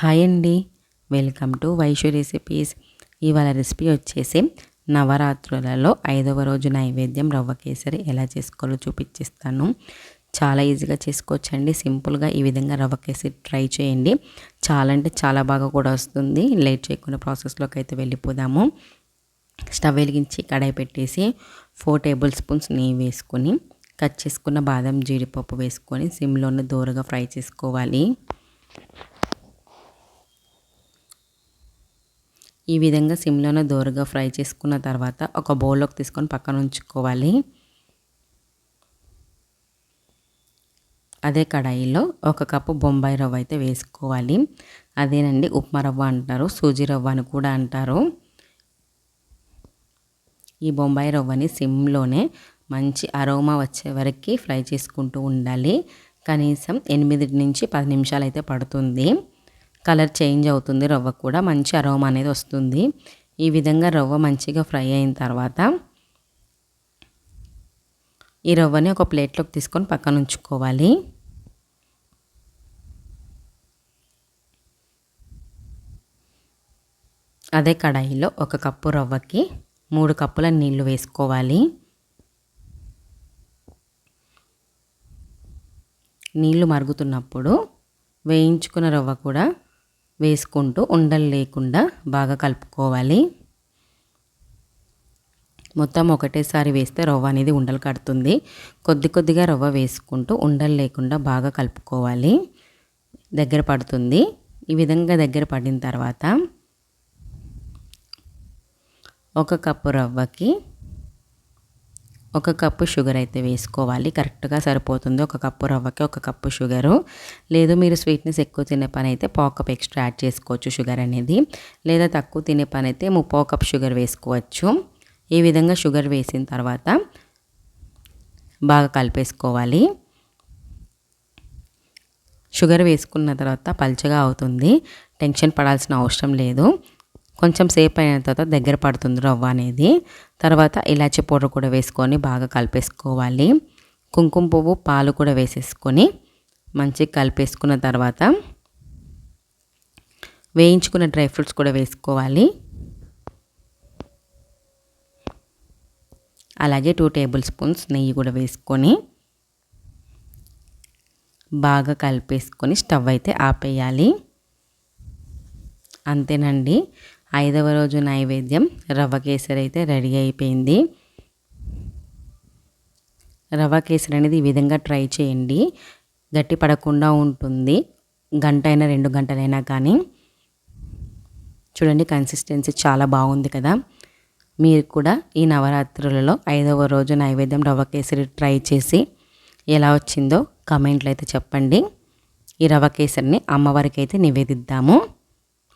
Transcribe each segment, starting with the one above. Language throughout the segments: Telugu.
హాయ్ అండి. Welcome to Vaishya recipes. ఇవాళ రెసిపీ వచ్చేసి నవరాత్రులలో ఐదవ రోజు నైవేద్యం రవ్వ కేసరి ఎలా చేసుకోవాలో చూపించిస్తాను చాలా ఈజీగా చేసుకోవచ్చండి. సింపుల్గా ఈ విధంగా రవ్వ కేసరి ట్రై చేయండి. చాలా అంటే చాలా బాగా కూడా వస్తుంది. లేట్ చేయకుండా ప్రాసెస్లోకి అయితే వెళ్ళిపోదాము. స్టవ్ వెలిగించి కడాయి పెట్టేసి ఫోర్ టేబుల్ స్పూన్స్ నెయ్యి వేసుకొని కట్ చేసుకున్న బాదం జీడిపప్పు వేసుకొని సిమ్లోనే దూరగా ఫ్రై చేసుకోవాలి. ఈ విధంగా సిమ్లోనే దోరగా ఫ్రై చేసుకున్న తర్వాత ఒక బౌల్లోకి తీసుకొని పక్కన ఉంచుకోవాలి. అదే కడాయిలో ఒక కప్పు బొంబాయి రవ్వ అయితే వేసుకోవాలి. అదేనండి ఉప్మా రవ్వ అంటారు సూజీ రవ్వ అని కూడా అంటారు. ఈ బొంబాయి రవ్వని సిమ్లోనే మంచి అరోమా వచ్చే వరకు ఫ్రై చేసుకుంటూ ఉండాలి. కనీసం ఎనిమిది నుంచి పది నిమిషాలు అయితే పడుతుంది. కలర్ చేంజ్ అవుతుంది రవ్వ కూడా మంచి అరోమా అనేది వస్తుంది. ఈ విధంగా రవ్వ మంచిగా ఫ్రై అయిన తర్వాత ఈ రవ్వని ఒక ప్లేట్లోకి తీసుకొని పక్కన ఉంచుకోవాలి. అదే కడాయిలో ఒక కప్పు రవ్వకి మూడు కప్పుల నీళ్ళు వేసుకోవాలి. నీళ్ళు మరుగుతున్నప్పుడు వేయించుకున్న రవ్వ కూడా వేసుకుంటూ ఉండలు లేకుండా బాగా కలుపుకోవాలి. మొత్తం ఒకటేసారి వేస్తే రవ్వ అనేది ఉండలు కడుతుంది. కొద్ది కొద్దిగా రవ్వ వేసుకుంటూ ఉండలు లేకుండా బాగా కలుపుకోవాలి. దగ్గర పడుతుంది. ఈ విధంగా దగ్గర పడిన తర్వాత ఒక కప్పు రవ్వకి ఒక కప్పు షుగర్ అయితే వేసుకోవాలి. కరెక్ట్గా సరిపోతుంది. ఒక కప్పు రవ్వకి ఒక కప్పు షుగరు. లేదు మీరు స్వీట్నెస్ ఎక్కువ తినే పని అయితే పావు కప్ ఎక్స్ట్రా యాడ్ చేసుకోవచ్చు షుగర్ అనేది. లేదా తక్కువ తినే పని అయితే ముప్పావు కప్ షుగర్ వేసుకోవచ్చు. ఈ విధంగా షుగర్ వేసిన తర్వాత బాగా కలిపేసుకోవాలి. షుగర్ వేసుకున్న తర్వాత పల్చగా అవుతుంది. టెన్షన్ పడాల్సిన అవసరం లేదు. కొంచెం సేపు అయిన తర్వాత దగ్గర పడుతుంది రవ్వ అనేది. తర్వాత ఇలాచి పౌడర్ కూడా వేసుకొని బాగా కలిపేసుకోవాలి. కుంకుమ పువ్వు పాలు కూడా వేసేసుకొని మంచిగా కలిపేసుకున్న తర్వాత వేయించుకున్న డ్రై ఫ్రూట్స్ కూడా వేసుకోవాలి. అలాగే టూ టేబుల్ స్పూన్స్ నెయ్యి కూడా వేసుకొని బాగా కలిపేసుకొని స్టవ్ అయితే ఆపేయాలి. అంతేనండి. ఐదవ రోజు నైవేద్యం. రవ్వ కేసరి అయితే రెడీ అయిపోయింది. రవ్వ కేసరి అనేది ఈ విధంగా ట్రై చేయండి. గట్టి పడకుండా ఉంటుంది. గంట అయినా రెండు గంటలైనా కానీ. చూడండి కన్సిస్టెన్సీ చాలా బాగుంది కదా. మీరు కూడా ఈ నవరాత్రులలో ఐదవ రోజు నైవేద్యం రవ్వ కేసరి ట్రై చేసి ఎలా వచ్చిందో కమెంట్లు అయితే చెప్పండి. ఈ రవ్వ కేసరిని అమ్మవారికి అయితే నివేదిద్దాము.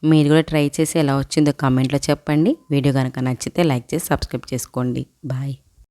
మీరు కూడా ట్రై చేసి ఎలా వచ్చిందో కామెంట్లో చెప్పండి. వీడియో కనుక నచ్చితే లైక్ చేసి సబ్స్క్రైబ్ చేసుకోండి. బాయ్.